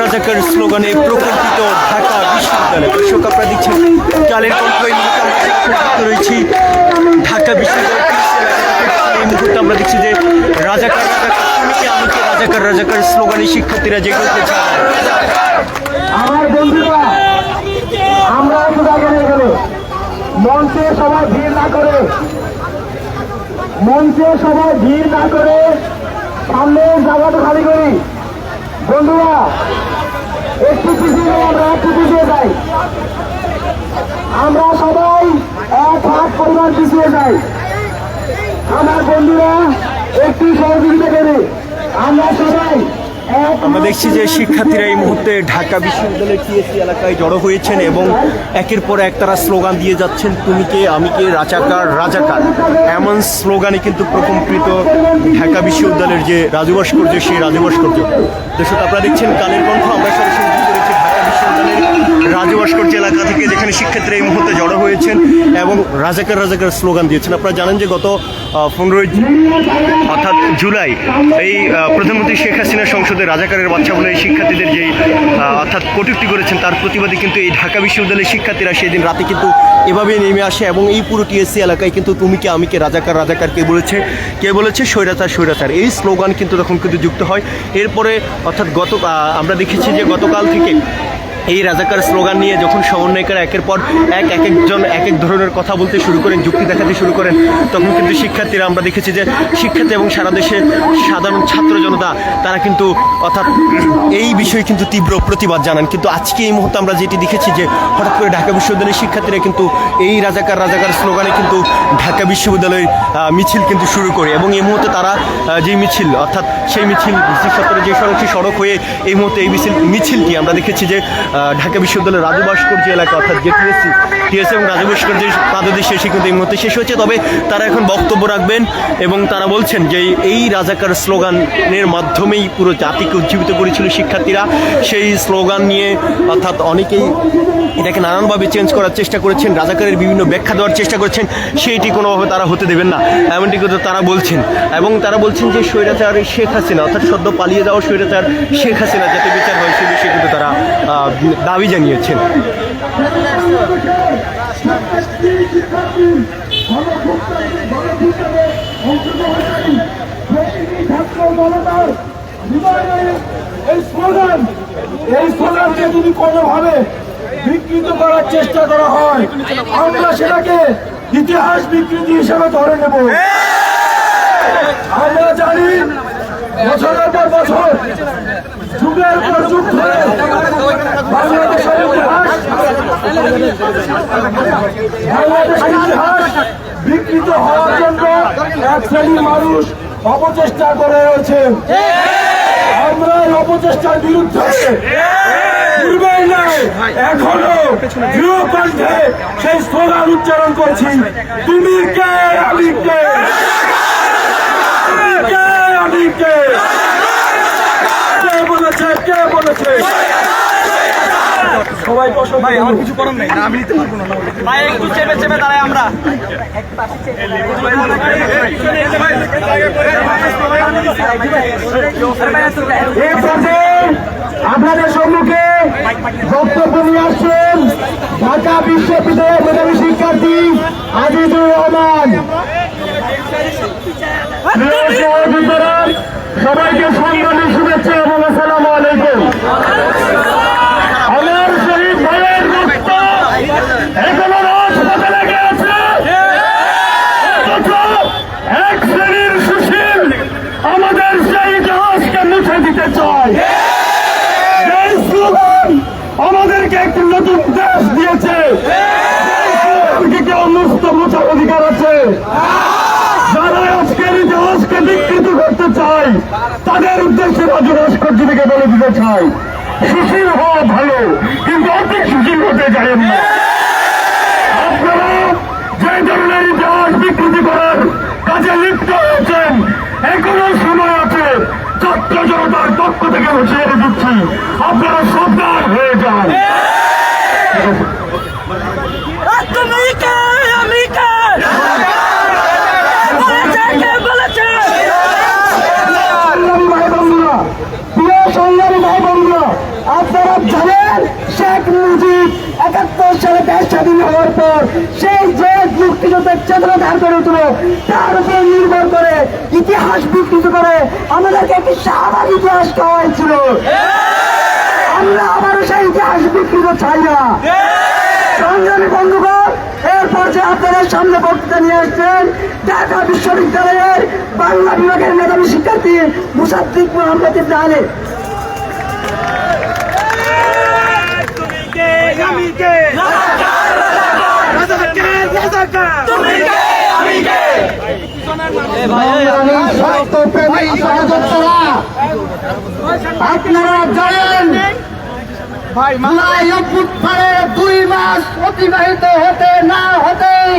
রাজাকার স্লোগানে প্রকল্পিত ঢাকা বিশ্ববিদ্যালয় দর্শক আপনারা দেখছেন রয়েছি ঢাকা বিশ্ববিদ্যালয় এই মুহূর্তে আমরা দেখছি যে রাজাকার রাজাকার রাজাকার স্লোগানে শিক্ষার্থীরা জেগে উঠেছে। আমার বন্ধুরা আমরা নিয়ে গেলে। মঞ্চে সবাই ভিড় না করে। মঞ্চে সবাই ভিড় না করে। সামনের জায়গাটা খালি করি। বন্ধুরা, একটু পিছিয়ে আমরা একটু পিছিয়ে যাই। আমরা সবাই এক হাত পরিমাণ পিছিয়ে যাই। আমার বন্ধুরা, একটু সহযোগিতা করে। আমরা সবাই আমরা দেখছি যে শিক্ষার্থীরা এই মুহূর্তে ঢাকা বিশ্ববিদ্যালয়ের টিএসসি এলাকায় জড়ো হয়েছেন এবং একের পর এক তারা স্লোগান দিয়ে যাচ্ছেন, তুমি কে? আমি কে? রাজাকার রাজাকার। এমন স্লোগানে কিন্তু প্রকম্পিত ঢাকা বিশ্ববিদ্যালয়ের যে রাজু ভাস্কর্য, সেই রাজু ভাস্কর্য। দর্শক, আপনারা দেখছেন কালের কণ্ঠ, আমরা সরাসরি রাজু ভাস্কর্য এলাকা থেকে যেখানে শিক্ষার্থীরা এই মুহূর্তে জড়ো হয়েছেন এবং রাজাকার রাজাকার স্লোগান দিয়েছেন। আপনারা জানেন যে গত পনেরোই অর্থাৎ জুলাই এই প্রধানমন্ত্রী শেখ হাসিনা সংসদে রাজাকারের বাচ্চা বলে এই শিক্ষার্থীদের যে অর্থাৎ কটূক্তি করেছেন, তার প্রতিবাদে কিন্তু এই ঢাকা বিশ্ববিদ্যালয়ের শিক্ষার্থীরা সেদিন রাতে কিন্তু এভাবে নেমে আসে এবং এই পুরো টিএসসি এলাকায় কিন্তু তুমি কে, আমি কে, রাজাকার রাজাকার কে বলেছে কে বলেছে? স্বৈরাচার স্বৈরাচার। এই স্লোগান কিন্তু তখন কিন্তু যুক্ত হয়। এরপরে, অর্থাৎ গত আমরা দেখেছি যে গতকাল থেকে এই রাজাকার স্লোগান নিয়ে যখন সমন্বয়কারা একের পর এক এক একজন, এক এক ধরনের কথা বলতে শুরু করেন, যুক্তি দেখাতে শুরু করেন, তখন কিন্তু শিক্ষার্থীরা আমরা দেখেছি যে শিক্ষার্থী এবং সারা দেশের সাধারণ ছাত্র জনতা, তারা কিন্তু অর্থাৎ এই বিষয়ে কিন্তু তীব্র প্রতিবাদ জানান। কিন্তু আজকে এই মুহূর্তে আমরা যেটি দেখেছি যে হঠাৎ করে ঢাকা বিশ্ববিদ্যালয়ের শিক্ষার্থীরা কিন্তু এই রাজাকার রাজাকার স্লোগানে কিন্তু ঢাকা বিশ্ববিদ্যালয়ের মিছিল কিন্তু শুরু করে এবং এই মুহূর্তে তারা যে মিছিল, অর্থাৎ সেই মিছিল যে সড়ক সেই সড়ক হয়ে এই মুহূর্তে এই মিছিল, মিছিলটি আমরা দেখেছি যে ঢাকা বিশ্ববিদ্যালয়ের রাজু ভাস্কর্য এলাকা, অর্থাৎ যে টিএসসি টিএসসি এবং রাজু ভাস্কর্যের পাদদেশ শেষে কিন্তু এই মুহূর্তে শেষ হয়েছে। তবে তারা এখন বক্তব্য রাখবেন এবং তারা বলছেন যে এই রাজাকার স্লোগানের মাধ্যমেই পুরো জাতিকে উজ্জীবিত করেছিল শিক্ষার্থীরা। সেই স্লোগান নিয়ে অর্থাৎ অনেকেই এটাকে নানানভাবে চেঞ্জ করার চেষ্টা করেছেন, রাজাকারের বিভিন্ন ব্যাখ্যা দেওয়ার চেষ্টা করছেন, সেইটি কোনোভাবে তারা হতে দেবেন না। এমনটি কিন্তু তারা বলছেন। এবং তারা বলছেন যে স্বৈরাচার শেখ হাসিনা, অর্থাৎ সদ্য পালিয়ে যাওয়া স্বৈরাচার শেখ হাসিনা, যাতে বিচার হয়, সে বিষয়ে কিন্তু তারা দাবি জানিয়েছেন। এই স্লোগান এই স্লোগানকে যদি কোনোভাবে বিকৃত করার চেষ্টা করা হয় আমরা সেটাকে ইতিহাস বিকৃতি হিসেবে ধরে নেব আমরা জানি বছরের পর বছর, যুগের পর যুগ ধরে বাংলাদেশের ইতিহাস বাংলাদেশের ইতিহাস বিকৃত হওয়ার জন্য এক শ্রেণির মানুষ অপচেষ্টা করে রয়েছে। আমরা অপচেষ্টার বিরুদ্ধে এখনও দৃঢ় কণ্ঠে সেই স্লোগান উচ্চারণ করছি তুমি কে আমি কে তুমি কে আমি কে কে বলেছে কে বলেছে সবাই বসো। ভাই আমার কিছু করার নেই। আমি নিতে পারব না। ভাই একটু চেপে চেপে দাঁড়াই আমরা। আপনাদের সম্মুখে বক্তব্য নিয়ে আসছেন ঢাকা বিশ্ববিদ্যালয়ের মেধাবী শিক্ষার্থী আজিজুর রহমান। সবাইকে সংগ্রামী শুভেচ্ছা এবং আসসালামু আলাইকুম আমার শহীদ ভাইয়ের রক্ত এখনও রাজপথে লেগে আছে অথচ এক শ্রেণির সুশীল আমাদের সেই ইতিহাসকে মুছে দিতে চায় এই স্লোগান আমাদেরকে একটি নতুন দেশ দিয়েছে এই কেউ মুক্ত মোছার অধিকার আছে যারা আজকের ইতিহাসকে বিকৃত করতে চায় তাদের উদ্দেশ্যে রাজু ভাস্কর্য থেকে বলে দিতে চাই, সুশীল হওয়া ভালো, কিন্তু অতি সুশীল হতে চাইেন না। আপনারা যে ধরনের ইতিহাস বিকৃতি করার কাজে লিপ্ত হয়েছেন, এখনও সময় আছে ছাত্র জনতার পক্ষ থেকে হুঁশিয়ারি দিচ্ছি। আপনারা সাবধান হয়ে যান তুমি কে আমি কে বলেছে কে বলেছে সংগ্রামী ভাই বন্ধুরা প্রিয় সংগ্রামী ভাই বন্ধুরা আপনারা জানেন শেখ মুজিব একাত্তর সালে দেশ স্বাধীন হওয়ার পর সেই যে মুক্তিযুদ্ধের চেতনা ধার করে উঠল। তার উপর নির্ভর করে ইতিহাস বিকৃত করে আমাদেরকে একটি শাহবাগ ইতিহাস হয়েছিল আমরা আবারও সেই ইতিহাস বিকৃত চাই না। সংগ্রামী বন্ধুগণ, এরপর যে আপনাদের সামনে বক্তৃতা নিয়ে আসছেন, ঢাকা বিশ্ববিদ্যালয়ের বাংলা বিভাগের মেধাবী শিক্ষার্থী মুসাদ্দিক মোহাম্মদ ইবনে আলী। তুমি দুই মাস অতিবাহিত হতে না হতেই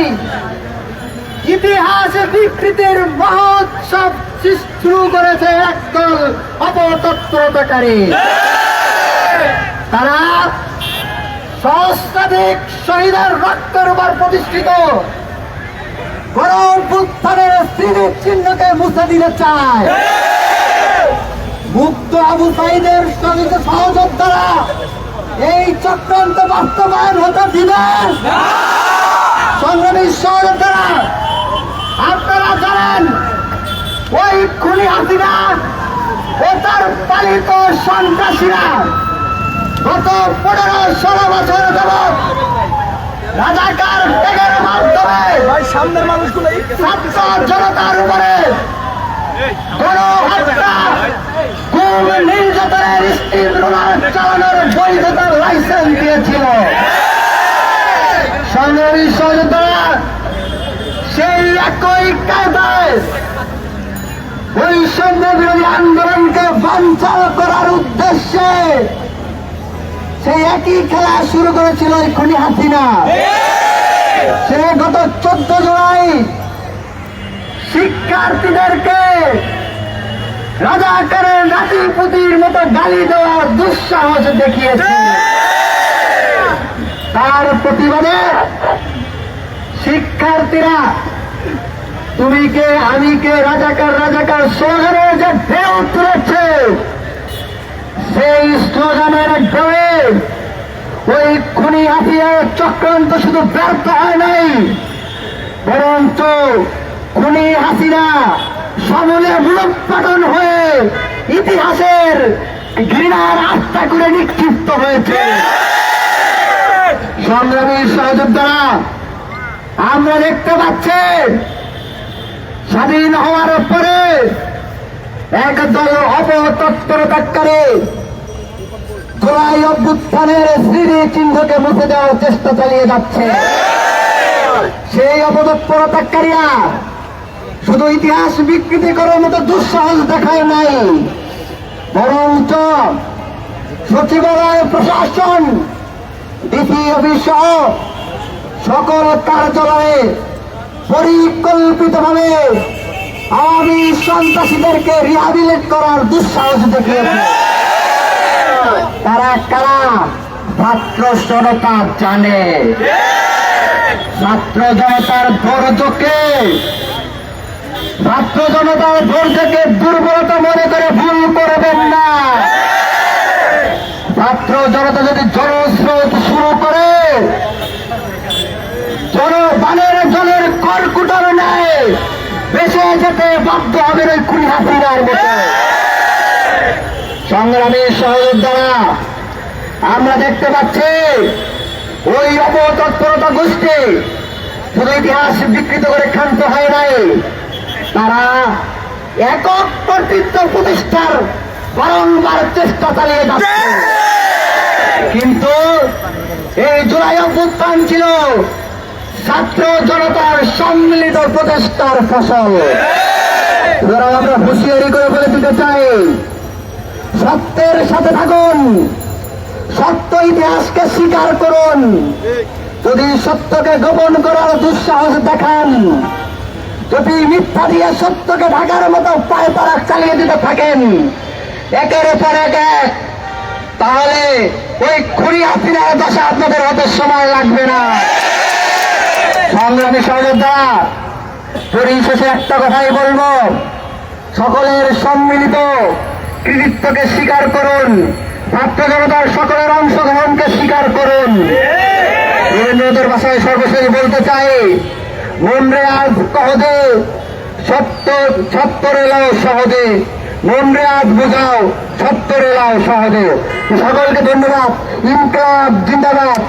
ইতিহাসে বিকৃতির মহোৎসব শুরু করেছে একদল অপতত্ত্বকারী তারা সহস্রাধিক শহীদের রক্তের উপর প্রতিষ্ঠিত। গণঅভ্যুত্থানের স্মৃতির চিহ্নকে মুছে দিতে চায়। মুক্ত আবু সাইদের সঙ্গে সহযোদ্ধারা এই চক্রান্ত বাস্তবায়ন হতে দিবেন সংগ্রামী সহযোদ্ধারা, আপনারা জানেন, ওই খুনি হাসিনা ও তার পালিত সন্ত্রাসীরা গত পনেরো ষোলো বছর যাবৎ রাজাকার ত্যাগের মাধ্যমে সামনের মানুষগুলো ছাত্র জনতার উপরে গণহত্যা গুম নির্যাতনের স্টিল রোলার চালানোর বৈধতার লাইসেন্স দিয়েছিল। সংগ্রামী সহযোদ্ধা সেই একই কায়দায় বৈষম্য বিরোধী আন্দোলনকে বাঞ্চাল করার উদ্দেশ্যে সেই একই খেলা শুরু করেছিল এই হাসিনা। সে গত চোদ্দ জুলাই শিক্ষার্থীদেরকে রাজাকারের নাতিপুতির মতো গালি দেওয়ার দুঃসাহস দেখিয়েছে। তার প্রতিবাদে শিক্ষার্থীরা, তুমি কে, আমি কে, রাজাকার রাজাকার স্লোগানের যে ঢেউ তুলেছে সেই স্লোগানের ঢেউয়ে ওই খুনি হাতিয়ার চক্রান্ত শুধু ব্যর্থ হয় নাই, বরঞ্চ খুনি হাসিনা সমলে মূলোৎপাটন হয়ে ইতিহাসের ঘৃণার আস্থা করে নিক্ষিপ্ত হয়েছে। সংগ্রামী সহযোদ্ধারা, আমরা দেখতে পাচ্ছি, স্বাধীন হওয়ার পরে একদল অপতৎপরতাকারী জুলাই অভ্যুত্থানের স্মৃতি চিহ্নকে মুছে দেওয়ার চেষ্টা চালিয়ে যাচ্ছে। সেই অপতৎপরতাকারীরা শুধু ইতিহাস বিকৃতি করার মতো দুঃসাহস দেখায় নাই বরঞ্চ সচিবালয় প্রশাসন ডিসি অফিস সকল কার্যালয়ে পরিকল্পিতভাবে আওয়ামী সন্ত্রাসীদেরকে রিহাবিলিট করার দুঃসাহস দেখিয়েছে। তারা কারা? ছাত্র জনতা জানে। ছাত্র জনতার ধৈর্যকে ছাত্র জনতার ধৈর্যকে দুর্বলতা মনে করে ভুল করবেন না। ছাত্র জনতা যদি জনস্রোত শুরু করে, জনবানের জলের কর্কুটার নেয় বেঁচে যেতে বাধ্য হবে ওই খুনি হাসিনার মতো। সংগ্রামী সহযোদ্ধারা, আমরা দেখতে পাচ্ছি ওই অপতৎপরতা গোষ্ঠী শুধু ইতিহাস বিকৃত করে ক্ষান্ত হয় নাই। তারা একক কর্তৃত্ব প্রতিষ্ঠার বারংবার চেষ্টা চালিয়ে যাচ্ছে। কিন্তু এই জুলাই অভ্যুত্থান ছিল ছাত্র জনতার সম্মিলিত প্রচেষ্টার ফসল। আমরা হুঁশিয়ারি করে বলে দিতে চাই সত্যের সাথে থাকুন। সত্য ইতিহাসকে স্বীকার করুন। যদি সত্যকে গোপন করার দুঃসাহস দেখান, যদি মিথ্যা দিয়ে সত্যকে ঢাকার মতো পায়ে তারা চালিয়ে দিতে থাকেন, একের পর এক তাহলে ওই খুরি হাসিনার দশা আপনাদের হতে সময় লাগবে না। সংগ্রামী সহযোদ্ধা পরিশেষে একটা কথাই বলব, সকলের সম্মিলিত কৃতিত্বকে স্বীকার করুন। ছাত্র জনতার সকলের অংশগ্রহণকে স্বীকার করুন। রবীন্দ্রনাথের ভাষায় সর্বশেষ বলতে চাই মনরে আজ কহদে সত্য সত্তর এলাও সহজে মনরে আজ বোঝাও সত্তর এলাও সহজে সকলকে ধন্যবাদ। ইনকলাব, জিন্দাবাদ।